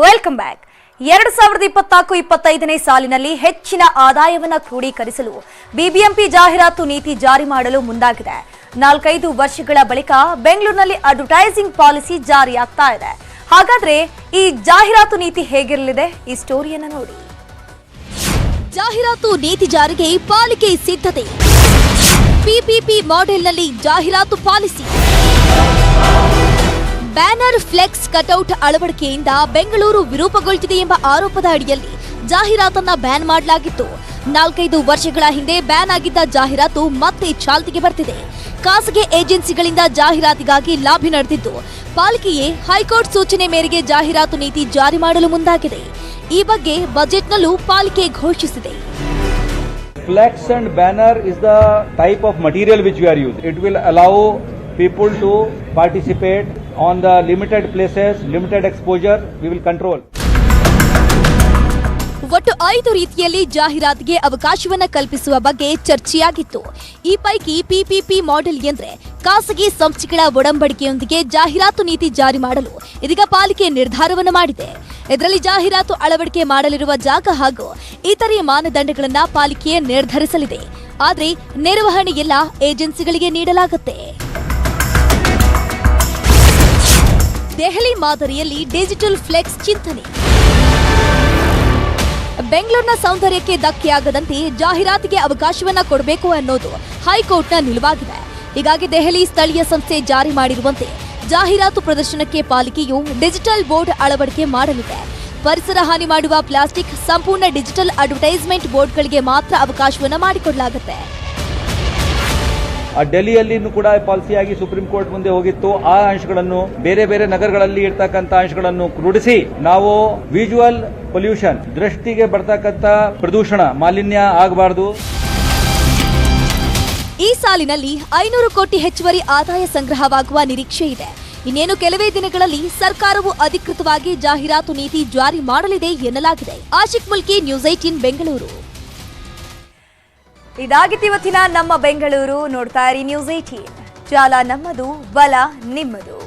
Welcome back ಎರಡು ಸಾವಿರದ ಇಪ್ಪತ್ನಾಲ್ಕು, ಇಪ್ಪತ್ತೈದನೇ ಸಾಲಿನಲ್ಲಿ ಹೆಚ್ಚಿನ ಆದಾಯವನ್ನು ಕ್ರೋಢೀಕರಿಸಲು ಬಿಬಿಎಂಪಿ ಜಾಹೀರಾತು ನೀತಿ ಜಾರಿ ಮಾಡಲು ಮುಂದಾಗಿದೆ. ನಾಲ್ಕೈದು ವರ್ಷಗಳ ಬಳಿಕ ಬೆಂಗಳೂರಿನಲ್ಲಿ ಅಡ್ವರ್ಟೈಸಿಂಗ್ ಪಾಲಿಸಿ ಜಾರಿಯಾಗ್ತಾ ಇದೆ. ಹಾಗಾದ್ರೆ ಈ ಜಾಹೀರಾತು ನೀತಿ ಹೇಗಿರಲಿದೆ? ಈ ಸ್ಟೋರಿಯನ್ನು ನೋಡಿ. ಜಾಹೀರಾತು ನೀತಿ ಜಾರಿಗೆ ಪಾಲಿಕೆ ಸಿದ್ಧತೆ. ಪಿಪಿಪಿ ಮಾಡೆಲ್ನಲ್ಲಿ ಜಾಹೀರಾತು ಪಾಲಿಸಿ. ಬ್ಯಾನರ್ ಫ್ಲೆಕ್ಸ್ ಕಟೌಟ್ ಅಳವಡಿಕೆಯಿಂದ ಬೆಂಗಳೂರು ವಿರೂಪಗೊಳ್ತಿದೆ ಎಂಬ ಆರೋಪದ ಅಡಿಯಲ್ಲಿ ಜಾಹೀರಾತನ್ನ ಬ್ಯಾನ್ ಮಾಡಲಾಗಿತ್ತು. ನಾಲ್ಕೈದು ವರ್ಷಗಳ ಹಿಂದೆ ಬ್ಯಾನ್ ಆಗಿದ್ದ ಜಾಹೀರಾತು ಮತ್ತೆ ಚಾಲ್ತಿಗೆ ಬರ್ತಿದೆ. ಖಾಸಗಿ ಏಜೆನ್ಸಿಗಳಿಂದ ಜಾಹೀರಾತಿಗಾಗಿ ಲಾಭಿ ನಡೆದಿದ್ದು, ಪಾಲಿಕೆಯೇ ಹೈಕೋರ್ಟ್ ಸೂಚನೆ ಮೇರೆಗೆ ಜಾಹೀರಾತು ನೀತಿ ಜಾರಿ ಮಾಡಲು ಮುಂದಾಗಿದೆ. ಈ ಬಗ್ಗೆ ಬಜೆಟ್ನಲ್ಲೂ ಪಾಲಿಕೆ ಘೋಷಿಸಿದೆ. Flex and banner is the type of material which are use it will allow people to participate on the limited places, limited exposure, we will control. ಒಟ್ಟು ಐದು ರೀತಿಯಲ್ಲಿ ಜಾಹೀರಾತಿಗೆ ಅವಕಾಶವನ್ನು ಕಲ್ಪಿಸುವ ಬಗ್ಗೆ ಚರ್ಚೆಯಾಗಿತ್ತು. ಈ ಪೈಕಿ ಪಿಪಿಪಿ ಮಾಡೆಲ್ ಎಂದರೆ ಖಾಸಗಿ ಸಂಸ್ಥೆಗಳ ಒಡಂಬಡಿಕೆಯೊಂದಿಗೆ ಜಾಹೀರಾತು ನೀತಿ ಜಾರಿ ಮಾಡಲು ಇದೀಗ ಪಾಲಿಕೆ ನಿರ್ಧಾರವನ್ನು ಮಾಡಿದೆ. ಇದರಲ್ಲಿ ಜಾಹೀರಾತು ಅಳವಡಿಕೆ ಮಾಡಲಿರುವ ಜಾಗ ಹಾಗೂ ಇತರೆ ಮಾನದಂಡಗಳನ್ನು ಪಾಲಿಕೆ ನಿರ್ಧರಿಸಲಿದೆ. ಆದರೆ ನಿರ್ವಹಣೆ ಎಲ್ಲ ಏಜೆನ್ಸಿಗಳಿಗೆ ನೀಡಲಾಗುತ್ತೆ. ದೆಹಲಿ ಮಾದರಿಯಲ್ಲಿ ಡಿಜಿಟಲ್ ಫ್ಲೆಕ್ಸ್ ಚಿಂತನೆ. ಬೆಂಗಳೂರಿನ ಸೌಂದರ್ಯಕ್ಕೆ ಧಕ್ಕೆಯಾಗದಂತೆ ಜಾಹೀರಾತಿಗೆ ಅವಕಾಶವನ್ನ ಕೊಡಬೇಕು ಅನ್ನೋದು ಹೈಕೋರ್ಟ್ನ ನಿಲುವಾಗಿದೆ. ಹೀಗಾಗಿ ದೆಹಲಿ ಸ್ಥಳೀಯ ಸಂಸ್ಥೆ ಜಾರಿ ಮಾಡಿರುವಂತೆ ಜಾಹೀರಾತು ಪ್ರದರ್ಶನಕ್ಕೆ ಪಾಲಿಕೆಯು ಡಿಜಿಟಲ್ ಬೋರ್ಡ್ ಅಳವಡಿಕೆ ಮಾಡಲಿದೆ. ಪರಿಸರ ಹಾನಿ ಮಾಡುವ ಪ್ಲಾಸ್ಟಿಕ್, ಸಂಪೂರ್ಣ ಡಿಜಿಟಲ್ ಅಡ್ವರ್ಟೈಸ್ಮೆಂಟ್ ಬೋರ್ಡ್ಗಳಿಗೆ ಮಾತ್ರ ಅವಕಾಶವನ್ನು ಮಾಡಿಕೊಡಲಾಗುತ್ತೆ. ಡೆಲ್ಲಿಯಲ್ಲಿನೂ ಕೂಡ ಪಾಲಿಸಿಯಾಗಿ ಸುಪ್ರೀಂ ಕೋರ್ಟ್ ಮುಂದೆ ಹೋಗಿತ್ತು. ಆ ಅಂಶಗಳನ್ನು ಬೇರೆ ಬೇರೆ ನಗರಗಳಲ್ಲಿ ಇರ್ತಕ್ಕಂಥ ಅಂಶಗಳನ್ನು ರೂಢಿಸಿ ನಾವು ವಿಜುವಲ್ ಪೊಲ್ಯೂಷನ್, ದೃಷ್ಟಿಗೆ ಬರ್ತಕ್ಕಂಥ ಪ್ರದೂಷಣ, ಮಾಲಿನ್ಯ ಆಗಬಾರದು. ಈ ಸಾಲಿನಲ್ಲಿ ಐನೂರು ಕೋಟಿ ಹೆಚ್ಚುವರಿ ಆದಾಯ ಸಂಗ್ರಹವಾಗುವ ನಿರೀಕ್ಷೆ ಇದೆ. ಇನ್ನೇನು ಕೆಲವೇ ದಿನಗಳಲ್ಲಿ ಸರ್ಕಾರವು ಅಧಿಕೃತವಾಗಿ ಜಾಹೀರಾತು ನೀತಿ ಜಾರಿ ಮಾಡಲಿದೆ ಎನ್ನಲಾಗಿದೆ. Ashiq Mulki, news eighteen Bengaluru. ಇದಾಗಿತ್ತು ಇವತ್ತಿನ ನಮ್ಮ ಬೆಂಗಳೂರು. ನೋಡ್ತಾ ಇರಿ ನ್ಯೂಸ್ ಏಟೀನ್ ಜಾಲ ನಮ್ಮದು ಬಲ ನಿಮ್ಮದು.